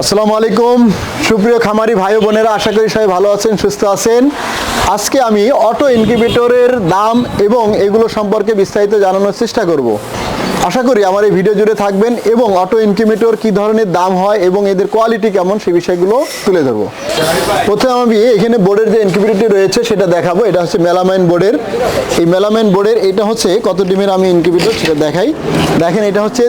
আসসালামু আলাইকুম। সুপ্রিয় খামারি ভাই বোনেরা, আশা করি সবাই ভালো আছেন, সুস্থ আছেন। আজকে আমি অটো ইনকিউবেটরের দাম এবং এগুলো সম্পর্কে বিস্তারিত জানানোর চেষ্টা করব। আশা করি আমার এই ভিডিও জুড়ে থাকবেন এবং অটো ইনকিউবেটর কি ধরনের দাম হয় এবং এদের কোয়ালিটি কেমন সেই বিষয়গুলো তুলে ধরবো। প্রথমে আমি এখানে বোর্ডের যে ইনকিউবেটরটি রয়েছে, সেটা দেখাবো। এটা হচ্ছে মেলামাইন বোর্ডের। এই মেলামাইন বোর্ডের, এটা হচ্ছে কত ডিমের আমি ইনকিউবেটর সেটা দেখাই। দেখেন, এটা হচ্ছে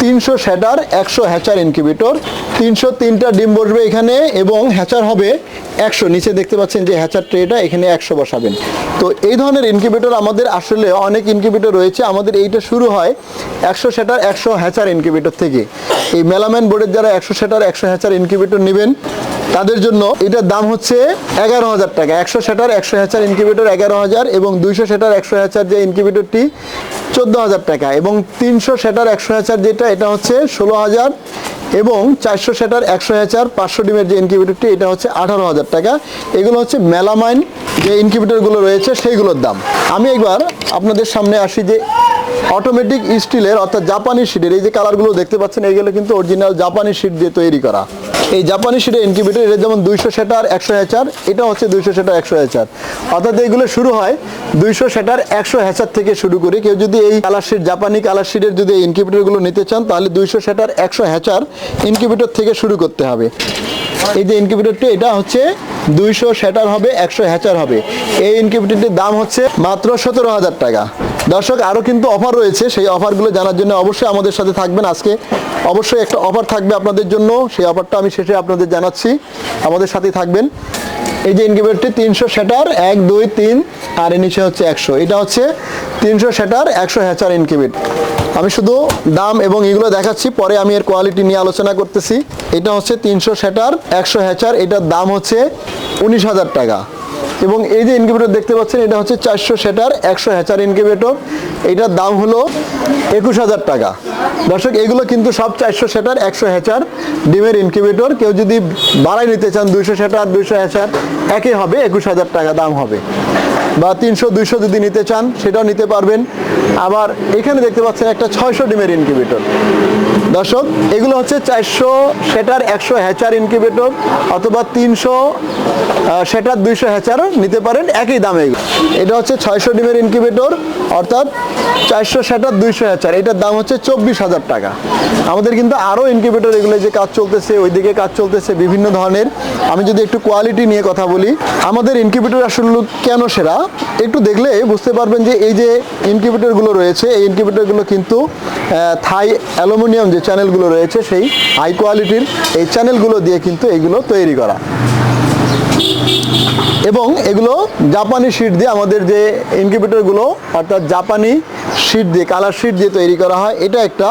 তিনশো শ্যাটার, একশো হ্যাচার ইনকিউবেটর। তিনশো তিনটা ডিম বসবে এখানে এবং হ্যাচার হবে একশো। নিচে দেখতে পাচ্ছেন যে হ্যাচার ট্রেটা এখানে একশো বসাবেন। তো এই ধরনের ইনকিউবেটর আমাদের আসলে অনেক ইনকিউবেটর রয়েছে। আমাদের এইটা শুরু হয় একশো সেটার একশো হ্যাচার ইনকিউবেটর থেকে। এই মেলাম্যান বোর্ডের যারা একশো সেটার একশো হ্যাচার ইনকিউবেটর নেবেন। তাদের জন্য এটার দাম হচ্ছে এগারো হাজার টাকা। একশো সেটার একশো হ্যাচার ইনকিউবেটর এগারো হাজার এবং দুইশো সেটার একশো হ্যাচার যে ইনকিউবেটরটি চোদ্দ হাজার টাকা এবং তিনশো সেটার একশো হ্যাচার যেটা, এটা হচ্ছে ষোলো হাজার এবং চারশো সেটার একশো হাজার পাঁচশো ডিমের যে ইনকিউবেটরটি এটা হচ্ছে আঠারো হাজার টাকা। এগুলো হচ্ছে মেলামাইন যে ইনকিউবেটরগুলো রয়েছে, সেইগুলোর দাম। আমি একবার আপনাদের সামনে আসি যে অটোমেটিক স্টিলের অর্থাৎ জাপানি শিটের এই যে কালারগুলো দেখতে পাচ্ছেন এইগুলো কিন্তু অরিজিনাল জাপানি শিট দিয়ে তৈরি করা। এই জাপানি শিটের ইনকিউবেটর এটা যেমন দুইশো সেটার, একশো হ্যাচার এটা হচ্ছে দুইশো সেটার, একশো হ্যাচার অর্থাৎ এইগুলো শুরু হয় দুইশো সেটার, একশো হ্যাচার থেকে শুরু করে কেউ যদি এই কালার জাপানি কালার শিটের যদি এই ইনকিউবেটরগুলো নিতে চান, তাহলে দুইশো সেটার, একশো হ্যাচার ইনকিউবেটর থেকে শুরু করতে হবে। এই যে ইনকিউবেটরটি এটা হচ্ছে দুইশো সেটার হবে, একশো হ্যাচার হবে। এই ইনকিউবেটরটির দাম হচ্ছে মাত্র সতেরো হাজার টাকা। দর্শক আরও কিন্তু অফার রয়েছে। সেই অফারগুলো জানার জন্য অবশ্যই আমাদের সাথে থাকবেন। আজকে অবশ্যই একটা অফার থাকবে আপনাদের জন্য। সেই অফারটা আমি শেষে আপনাদের জানাচ্ছি। আমাদের সাথেই থাকবেন। এই যে ইনকিউবেটরটি তিনশো সেটার, এক, দুই, তিন, আর এর নিচে হচ্ছে একশো। এটা হচ্ছে তিনশো সেটার, একশো হ্যাচার ইনকিউবেট আমি শুধু দাম এবং এগুলো দেখাচ্ছি, পরে আমি এর কোয়ালিটি নিয়ে আলোচনা করতেছি। এটা হচ্ছে তিনশো সেটার, একশো হ্যাচার এটার দাম হচ্ছে উনিশ হাজার টাকা। এবং এই যে ইনকিউবেটর দেখতে পাচ্ছেন, এটা হচ্ছে চারশো সেটার একশো হ্যাচার ইনকিউবেটর এটার দাম হলো একুশ হাজার টাকা। দর্শক, এগুলো কিন্তু সব চারশো সেটার একশো হ্যাচার ডিমের ইনকিউবেটর কেউ যদি বাড়াই নিতে চান দুইশো সেটার, দুইশো হ্যাচার একই হবে একুশ হাজার টাকা দাম হবে। বা তিনশো, দুইশো যদি নিতে চান, সেটাও নিতে পারবেন। আবার এখানে দেখতে পাচ্ছেন একটা ছয়শো ডিমের ইনকিউবেটর দর্শক, এগুলো হচ্ছে চারশো সেটার একশো হ্যাচার ইনকিউবেটর অথবা তিনশো সেটার দুইশো হ্যাচারও নিতে পারেন একই দামে। এটা হচ্ছে ছয়শো ডিমের ইনকিউবেটর অর্থাৎ চারশো সেটার দুইশো হ্যাচার এটার দাম হচ্ছে চব্বিশ হাজার টাকা। আমাদের কিন্তু আরও ইনকিউবেটর এগুলো যে কাজ চলতেছে, ওইদিকে কাজ চলতেছে বিভিন্ন ধরনের। আমি যদি একটু কোয়ালিটি নিয়ে কথা বলি, আমাদের ইনকিউবেটর আসলে কেন সেরা? একটু দেখলে বুঝতে পারবেন যে এই যে ইনকিউবেটরগুলো রয়েছে, এই ইনকিউবেটরগুলো কিন্তু থাই অ্যালুমিনিয়াম যে চ্যানেলগুলো রয়েছে, সেই হাই কোয়ালিটির এই চ্যানেলগুলো দিয়ে কিন্তু এইগুলো তৈরি করা। এবং এগুলো জাপানি শিট দিয়ে আমাদের যে ইনকিউবেটরগুলো অর্থাৎ জাপানি শিট দিয়ে কালার শিট দিয়ে তৈরি করা হয়, এটা একটা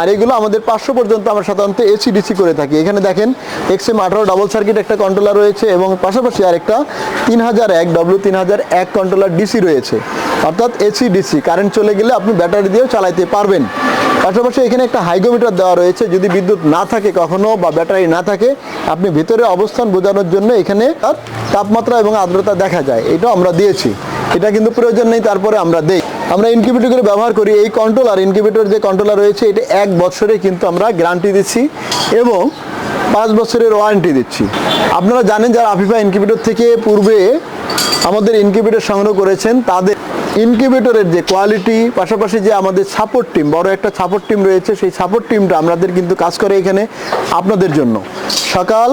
আর এগুলো আমাদের পাঁচশো পর্যন্ত আমরা সাধারণত এসি ডিসি করে থাকি। এখানে দেখেন এক্সএম আঠারো ডাবল সার্কিট একটা কন্ট্রোলার রয়েছে এবং পাশাপাশি আরেকটা তিন হাজার এক ডব্লিউ তিন হাজার এক কন্ট্রোলার ডিসি রয়েছে। অর্থাৎ এসি ডিসি কারেন্ট চলে গেলে আপনি ব্যাটারি দিয়েও চালাইতে পারবেন। পাশাপাশি এখানে একটা হাইগোমিটার দেওয়া রয়েছে, যদি বিদ্যুৎ না থাকে কখনো বা ব্যাটারি না থাকে, আপনি ভিতরে অবস্থান বোঝানোর জন্য এখানে তার তাপমাত্রা এবং আর্দ্রতা দেখা যায়। এটা আমরা দিয়েছি। এটা কিন্তু প্রয়োজন নেই, তারপরে আমরা দেই। আমরা ইনকিউবেটরগুলো ব্যবহার করি, এই কন্ট্রোল আর ইনকিউবেটর যে কন্ট্রোলার রয়েছে, এটা এক বছরে কিন্তু আমরা গ্যারান্টি দিচ্ছি এবং পাঁচ বছরের ওয়ারেন্টি দিচ্ছি। আপনারা জানেন যারা আফিফা ইনকিউবেটর থেকে পূর্বে আমাদের ইনকিউবেটর সংগ্রহ করেছেন, তাদের ইনকিউবেটরের যে কোয়ালিটি পাশাপাশি যে আমাদের সাপোর্ট টিম বড় একটা সাপোর্ট টিম রয়েছে, সেই সাপোর্ট টিমটা আমাদের কিন্তু কাজ করে এখানে আপনাদের জন্য। সকাল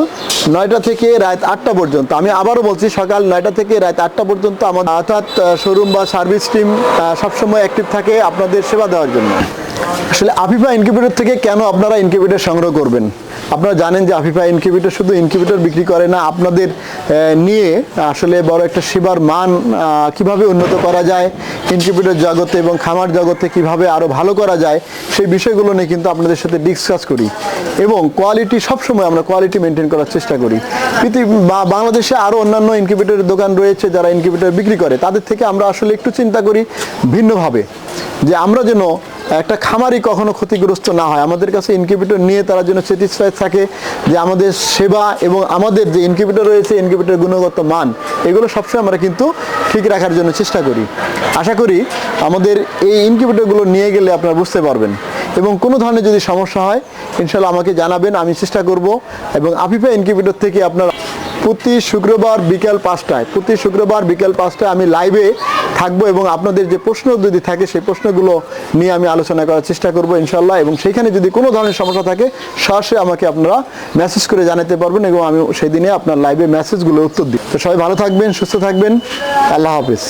নয়টা থেকে রাত আটটা পর্যন্ত, আমি আবারও বলছি সকাল নয়টা থেকে রাত আটটা পর্যন্ত আমাদের অর্থাৎ শোরুম বা সার্ভিস টিম সবসময় অ্যাক্টিভ থাকে আপনাদের সেবা দেওয়ার জন্য। আসলে আফিফা ইনকিউবেটর থেকে কেন আপনারা ইনকিউবেটর সংগ্রহ করবেন? আপনারা জানেন যে আফিফা ইনকিউবেটর শুধু ইনকিউবেটর বিক্রি করে না, আপনাদের নিয়ে আসলে বড় একটা সেবার মান কীভাবে উন্নত করা যায়, ইনকিউবেটর জগতে এবং খামার জগতে কীভাবে আরও ভালো করা যায়, সেই বিষয়গুলো নিয়ে কিন্তু আপনাদের সাথে ডিসকাস করি এবং কোয়ালিটি সবসময় আমরা কোয়ালিটি মেনটেন করার চেষ্টা করি। পৃথিবী, বা বাংলাদেশে আরও অন্যান্য ইনকিউবেটরের দোকান রয়েছে যারা ইনকিউবেটর বিক্রি করে, তাদের থেকে আমরা আসলে একটু চিন্তা করি ভিন্নভাবে। যে আমরা যেন একটা খামারি কখনো ক্ষতিগ্রস্ত না হয়। আমাদের কাছে ইনকিউবেটর নিয়ে তারা যেন স্যাটিসফাইড থাকে যে আমাদের সেবা এবং আমাদের যে ইনকিউবেটর রয়েছে ইনকিউবেটর গুণগত মান, এগুলো সবসময় আমরা কিন্তু ঠিক রাখার জন্য চেষ্টা করি। আশা করি আমাদের এই ইনকিউবেটরগুলো নিয়ে গেলে আপনারা বুঝতে পারবেন। এবং কোনো ধরনের যদি সমস্যা হয় ইনশাল্লাহ আমাকে জানাবেন, আমি চেষ্টা করব। এবং আফিফা ইনকিউবেটর থেকে আপনার প্রতি শুক্রবার বিকেল পাঁচটায়, প্রতি শুক্রবার বিকেল পাঁচটায় আমি লাইভে থাকব এবং আপনাদের যে প্রশ্ন যদি থাকে, সেই প্রশ্নগুলো নিয়ে আমি আলোচনা করার চেষ্টা করব ইনশাল্লাহ এবং সেখানে যদি কোনো ধরনের সমস্যা থাকে, সরাসরি আমাকে আপনারা মেসেজ করে জানাতে পারবেন এবং আমি সেই দিনে আপনার লাইভে মেসেজগুলোর উত্তর দিই। তো সবাই ভালো থাকবেন, সুস্থ থাকবেন, আল্লাহ হাফিজ।